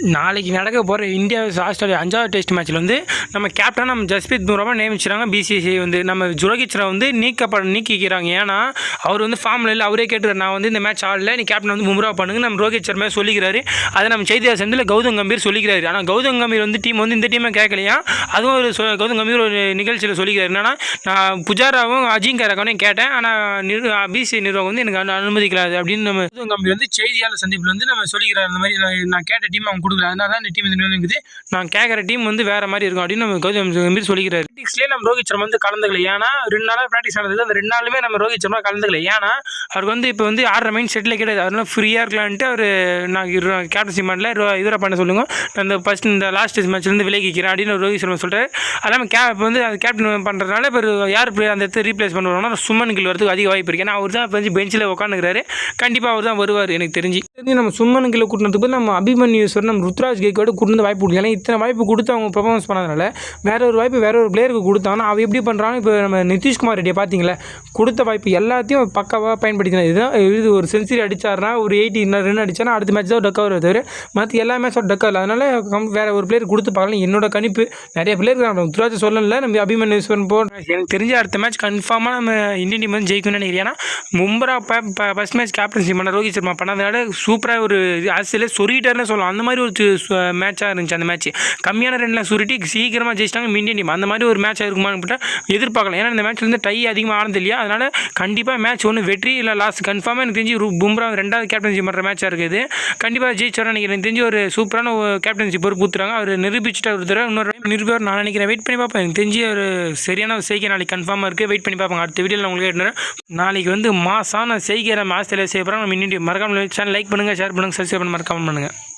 நாளைக்கு நடக்க போகிற இந்தியா vs ஆஸ்திரேலியா அஞ்சாவது டெஸ்ட் மேட்ச்சில் வந்து நம்ம கேப்டன் நம்ம ஜஸ்பிரித் பும்ராவை நியமிச்சிருக்காங்க. பிசிசிஐ வந்து நம்ம ரோஹித் வந்து நீக்கப்பட நீக்கிக்கிறாங்க. ஏன்னா அவர் வந்து ஃபார்மில் இல்லை அவரே கேட்டுறாரு நான் வந்து இந்த மேட்ச் ஆடல நீ கேப்டன் வந்து பும்ரா பண்ணுங்க. நம்ம ரோஹித் சர்மா சொல்லிக்கிறாரு. அதை நம்ம செய்தியாளர் சந்தில் கௌதம் கம்பீர் சொல்லிக்கிறாரு. ஆனால் கௌதம் கம்பீர் வந்து டீம் வந்து இந்த டீமை கேட்கலையா? அதுவும் ஒரு கௌதம் கம்பீர் ஒரு நிகழ்ச்சியில் சொல்லிக்கிறாரு. என்னன்னா நான் புஜாராவும் அஜிங்க ரகானையும் கேட்டேன். ஆனால் பிசி நிர்வாகம் வந்து எனக்கு அனு- அனுமதிக்கலாது அப்படின்னு நம்ம கௌதம் கம்பீர் வந்து செய்தியாளர் சந்திப்பில் வந்து நம்ம சொல்லிக்கிறார். அந்த மாதிரி நான் நான் கேட்ட டீம் அவங்க கொடுக்கல. அதனால தான் இந்த டீம் இந்த இருக்குது. நான் கேட்குற டீம் வந்து வேற மாதிரி இருக்கும் அப்படின்னு நம்ம கௌதம் சொல்லிக்கிறார். சொல்லிக்கிறாரு நம்ம ரோஹித் சர்மா வந்து கலந்துக்கல. ஏன்னா ரெண்டு நாளாக ப்ராக்டிஸ் ஆனது அந்த ரெண்டு நாளுமே நம்ம ரோஹித் சர்மா கலந்துக்கல. ஏன்னா அவருக்கு வந்து இப்போ வந்து ஆடுற மைண்ட் செட்டில் கிடையாது. அதனால ஃப்ரீயாக இருக்கலான்ட்டு அவர் நான் கேப்டன்சி பண்ணல. இதில் பண்ண சொல்லுங்க. நான் இந்த ஃபஸ்ட் இந்த லாஸ்ட் டெஸ்ட் மேட்ச்லேருந்து விலகிக்கிறேன் அப்படின்னு ரோஹித் சர்மா சொல்கிறார் அது கே இப்போ வந்து அது கேப்டன் பண்ணுறதுனால இப்போ யார் அந்த இடத்த ரீப்ளேஸ் பண்ணுவாங்கன்னா சுமன் கில் வரதுக்கு அதிக வாய்ப்பு இருக்குது ஏன்னா அவர் தான் இப்போ வந்து பெஞ்சில் உட்காந்துக்கிறாரு கண்டிப்பாக அவர் தான் வருவார் எனக்கு தெரிஞ்சு. தெரிஞ்சு நம்ம சுமன் கில் கூட்டினதுக்கு நம்ம அபிமன்யூஸ் அபிமன்யூஸ்வர் நம்ம ருத்ராஜ் கேக்கோட கொடுத்து வாய்ப்பு கொடுக்கல. ஏன்னா இத்தனை வாய்ப்பு கொடுத்து அவங்க பெர்ஃபார்மன்ஸ் பண்ணதுனால வேற ஒரு வாய்ப்பு வேற ஒரு பிளேயருக்கு கொடுத்தாங்கன்னா அவ எப்படி பண்ணுறாங்க இப்போ நம்ம நிதிஷ்குமார் ரெட்டியை பார்த்தீங்களா கொடுத்த வாய்ப்பு எல்லாத்தையும் பக்காவாக பயன்படுத்தினார் இதுதான் இது ஒரு செஞ்சுரி அடிச்சாருன்னா ஒரு எயிட்டி ரன் அடிச்சானா அடுத்த மேட்ச் தான் டக்கவர் தவிர மற்ற எல்லா மேட்சும் டக் ஆகல அதனால கம்- வேற ஒரு பிளேயர் கொடுத்து பார்க்கலாம் என்னோட கணிப்பு நிறைய பிளேயர் நம்ம ருத்ராஜ் சொல்லல நம்ம அபிமன்யூஸ்வரன் போ எனக்கு தெரிஞ்ச அடுத்த மேட்ச் கன்ஃபார்மாக நம்ம இந்தியன் டீம் வந்து ஜெயிக்கணும்னு நினைக்கிறேன். ஏன்னா மும்பரா ஃபஸ்ட் மேட்ச் கேப்டன்சி பண்ண ரோஹித் சர்மா பண்ணதுனால சூப்பராக ஒரு ஆசிலே சொருகிட்டாருன்னு சொல்லலாம். அந்த மாதிரி ஒரு மேட்சாக இருந்துச்சு அந்த மேட்ச் கம்மியான ரெண்டில் சுருட்டி சீக்கிரமாக ஜெயிச்சிட்டாங்க இந்தியன் டீம் அந்த மாதிரி ஒரு மேட்ச் இருக்குமான்னு பார்த்தா எதிர்பார்க்கலாம் ஏன்னா இந்த மேட்ச்சில் வந்து டை அதிகமாக ஆனது இல்லையா? அதனால் கண்டிப்பாக மேட்ச் ஒன்று வெற்றி இல்லை லாஸ்ட் கன்ஃபார்மாக எனக்கு தெரிஞ்சு ரூ பும்ரா ரெண்டாவது கேப்டன்சி பண்ணுற மேட்சாக இருக்குது. கண்டிப்பாக ஜெயிச்சார் நினைக்கிறேன். எனக்கு தெரிஞ்சு ஒரு சூப்பரான கேப்டன்சி பொறுப்பு ஊத்துறாங்க. அவர் நிரூபிச்சுட்டு ஒரு தடவை இன்னொரு time நிரூபிப்பார் நான் நினைக்கிறேன். வெயிட் பண்ணி பார்ப்பேன் எனக்கு தெரிஞ்சு ஒரு சரியான ஒரு செய்கை நாளைக்கு கன்ஃபார்மாக இருக்குது வெயிட் பண்ணி பார்ப்பாங்க அடுத்த வீடியோவில் உங்களுக்கு கேட்டுறேன் நாளைக்கு வந்து மாசான செய்கை நம்ம ஆஸ்திரேலியா செய்ய போகிறாங்க நம்ம இன்னும் மறக்காமல் சேனல் லைக் பண்ணுங்கள் ஷேர் பண்ணுங்கள் சப்ஸ்கிரைப் பண்ண மறக்காமல் பண்ணுங்கள்